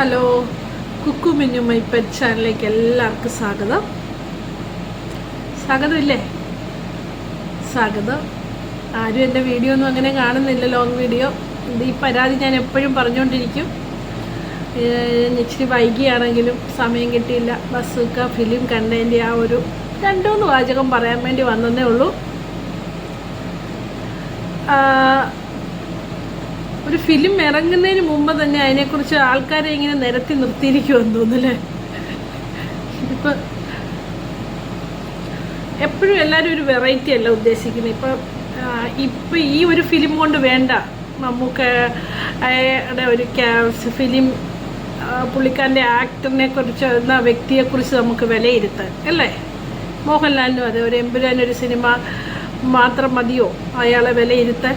Hello Kukku Minnu my pet ചാനലിലേക്ക് എല്ലാവർക്കും സ്വാഗതം. സ്വാഗതമില്ലേ? സ്വാഗതം. ആരും എന്റെ വീഡിയോ ഒന്നും അങ്ങനെ കാണുന്നില്ല ലോങ് വീഡിയോ. ഇത് ഈ പരാതി ഞാൻ എപ്പോഴും പറഞ്ഞുകൊണ്ടിരിക്കും. ഇച്ചിരി വൈകിയാണെങ്കിലും സമയം കിട്ടിയില്ല. ബസ്സൊക്കെ ഫിലിം കണ്ടതിന്റെ ആ ഒരു രണ്ടുമൂന്ന് വാചകം പറയാൻ വേണ്ടി വന്നതേ ഉള്ളൂ. ഒരു ഫിലിം ഇറങ്ങുന്നതിന് മുമ്പ് തന്നെ അതിനെക്കുറിച്ച് ആൾക്കാരെ ഇങ്ങനെ നിരത്തി നിർത്തിയിരിക്കുമെന്ന് തോന്നുന്നല്ലേ? ഇപ്പൊ എപ്പോഴും എല്ലാവരും ഒരു വെറൈറ്റി അല്ല ഉദ്ദേശിക്കുന്നത് ഇപ്പം ഇപ്പൊ ഈ ഒരു ഫിലിം കൊണ്ട് വേണ്ട. മമ്മൂക്കയുടെ ഒരു ഫിലിം പുള്ളിക്കാരന്റെ ആക്ടറിനെ കുറിച്ച് എന്ന വ്യക്തിയെക്കുറിച്ച് നമുക്ക് വിലയിരുത്താൻ അല്ലേ? മോഹൻലാലിനും അതെ ഒരു എമ്പുരാനൊരു സിനിമ മാത്രം മതിയോ? അയാളെ വിലയിരുത്താൻ?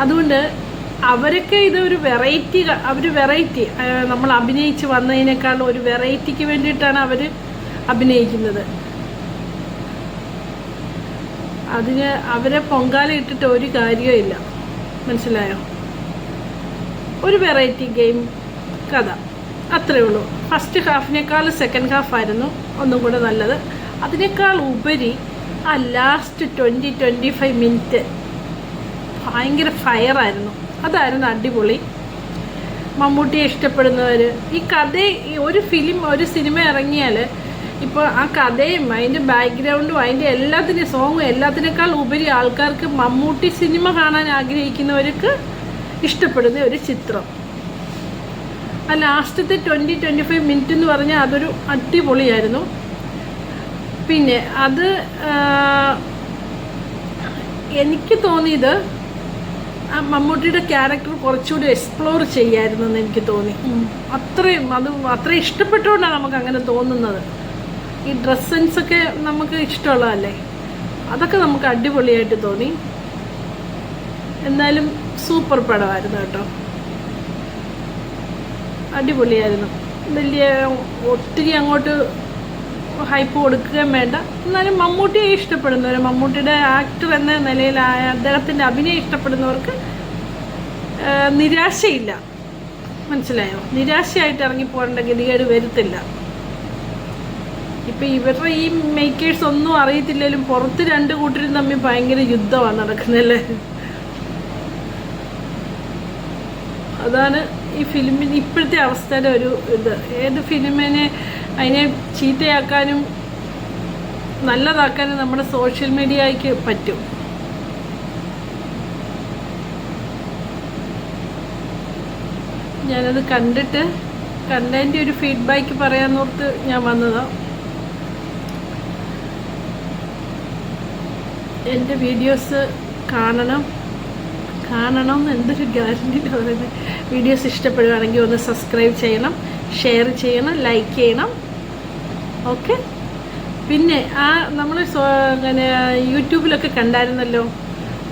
അതുകൊണ്ട് അവരൊക്കെ ഇതൊരു വെറൈറ്റി അവർ വെറൈറ്റി നമ്മൾ അഭിനയിച്ച് വന്നതിനേക്കാൾ ഒരു വെറൈറ്റിക്ക് വേണ്ടിയിട്ടാണ് അവർ അഭിനയിക്കുന്നത്. അതിന് അവരെ പൊങ്കാല ഇട്ടിട്ട് ഒരു കാര്യവും മനസ്സിലായോ? ഒരു വെറൈറ്റി ഗെയിം കഥ. അത്രേ ഉള്ളൂ. ഫസ്റ്റ് ഹാഫിനേക്കാൾ സെക്കൻഡ് ഹാഫ് ആയിരുന്നു ഒന്നും കൂടെ നല്ലത്. അതിനേക്കാൾ ഉപരി ആ last twenty twenty five minute ഭയങ്കര ഫയറായിരുന്നു. അതായിരുന്നു അടിപൊളി. മമ്മൂട്ടിയെ ഇഷ്ടപ്പെടുന്നവർ ഈ കഥ ഈ ഒരു ഫിലിം ഒരു സിനിമ ഇറങ്ങിയാൽ ഇപ്പോൾ ആ കഥയും അതിന്റെ ബാക്ക്ഗ്രൗണ്ടും അതിന്റെ എല്ലാത്തിന്റെ സോങ്ങും എല്ലാത്തിനേക്കാൾ ഉപരി ആൾക്കാർക്ക് മമ്മൂട്ടി സിനിമ കാണാൻ ആഗ്രഹിക്കുന്നവർക്ക് ഇഷ്ടപ്പെടുന്ന ഒരു ചിത്രം. ആ ലാസ്റ്റത്തെ ട്വന്റി ട്വന്റി ഫൈവ് മിനിറ്റ് എന്ന് പറഞ്ഞാൽ അതൊരു അടിപൊളിയായിരുന്നു. പിന്നെ അത് എനിക്ക് തോന്നിയത് ആ മമ്മൂട്ടിയുടെ ക്യാരക്ടർ കുറച്ചുകൂടി എക്സ്പ്ലോർ ചെയ്യായിരുന്നു എന്ന് എനിക്ക് തോന്നി. അത്രയും അത് അത്രയും ഇഷ്ടപ്പെട്ടുകൊണ്ടാണ് നമുക്ക് അങ്ങനെ തോന്നുന്നത്. ഈ ഡ്രസ് സെൻസ് ഒക്കെ നമുക്ക് ഇഷ്ടമുള്ളതല്ലേ? അതൊക്കെ നമുക്ക് അടിപൊളിയായിട്ട് തോന്നി. എന്നാലും സൂപ്പർ പടമായിരുന്നു കേട്ടോ. അടിപൊളിയായിരുന്നു. വലിയ ഒത്തിരി അങ്ങോട്ട് ഹൈപ്പ് കൊടുക്കുകയും വേണ്ട. എന്നാലും മമ്മൂട്ടിയെ ഇഷ്ടപ്പെടുന്നവർ മമ്മൂട്ടിയുടെ ആക്ടർ എന്ന നിലയിലായ അദ്ദേഹത്തിന്റെ അഭിനയം ഇഷ്ടപ്പെടുന്നവർക്ക് നിരാശയില്ല. മനസ്സിലായോ? നിരാശയായിട്ട് ഇറങ്ങി പോകേണ്ട ഗതികേട് വരുത്തില്ല. ഇപ്പം ഇവരുടെ ഈ മേക്കേഴ്സ് ഒന്നും അറിയത്തില്ലെങ്കിലും പുറത്ത് രണ്ട് കൂട്ടരും തമ്മിൽ ഭയങ്കര യുദ്ധമാണ് നടക്കുന്നല്ലേ അതാണ് ഈ ഫിലിമിന് ഇപ്പോഴത്തെ അവസ്ഥയുടെ ഒരു ഇത്. ഏത് ഫിലിമിനെ അതിനെ ചീത്തയാക്കാനും നല്ലതാക്കാനും നമ്മുടെ സോഷ്യൽ മീഡിയയ്ക്ക് പറ്റും. ഞാനത് കണ്ടിട്ട് കണ്ടതിന്റെ ഒരു ഫീഡ്ബാക്ക് പറയാന്നോർത്ത് ഞാൻ വന്നതാണ് എന്റെ വീഡിയോസ് കാണണം. കാണണം എന്ന് എന്തൊരു ഗ്യാരണ്ടി പറയുന്നത് വീഡിയോസ് ഇഷ്ടപ്പെടുകയാണെങ്കിൽ ഒന്ന് സബ്സ്ക്രൈബ് ചെയ്യണം ഷെയർ ചെയ്യണം ലൈക്ക് ചെയ്യണം. ഓക്കെ. പിന്നെ ആ നമ്മൾ അങ്ങനെ യൂട്യൂബിലൊക്കെ കണ്ടായിരുന്നല്ലോ?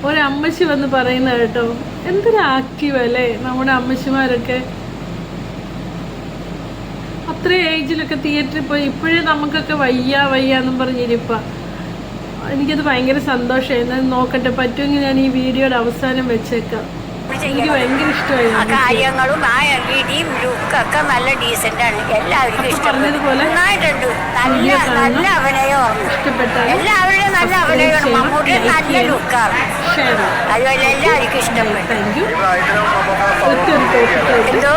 ഒരമ്മച്ചി വന്ന് പറയുന്ന കേട്ടോ എന്തൊരു ആക്റ്റീവ് അല്ലേ നമ്മുടെ അമ്മച്ചിമാരൊക്കെ? അത്ര ഏജിലൊക്കെ തിയേറ്ററിൽ പോയി ഇപ്പോഴേ നമുക്കൊക്കെ വയ്യ വയ്യ എന്നും പറഞ്ഞിരിപ്പാ എനിക്കത് ഭയങ്കര സന്തോഷമായി നോക്കട്ടെ പറ്റുമെങ്കിൽ ഞാൻ ഈ വീഡിയോയുടെ അവസാനം വെച്ചേക്കാം. കാര്യങ്ങളും ആ എവിടെയും ലുക്കൊക്കെ നല്ല ഡീസെന്റ് ആണ്. എല്ലാവർക്കും ഇഷ്ടപ്പെട്ടു. നന്നായിട്ടുണ്ട്. നല്ല. നല്ല അഭിനയമാണ്. എല്ലാവരുടെയും നല്ല അഭിനയമാണ്. ചെയ്യണം, മമ്മൂട്ടി like നല്ല ലുക്കാണ്. അതുപോലെ എല്ലാവർക്കും ഇഷ്ടപ്പെട്ടു. എന്തോ?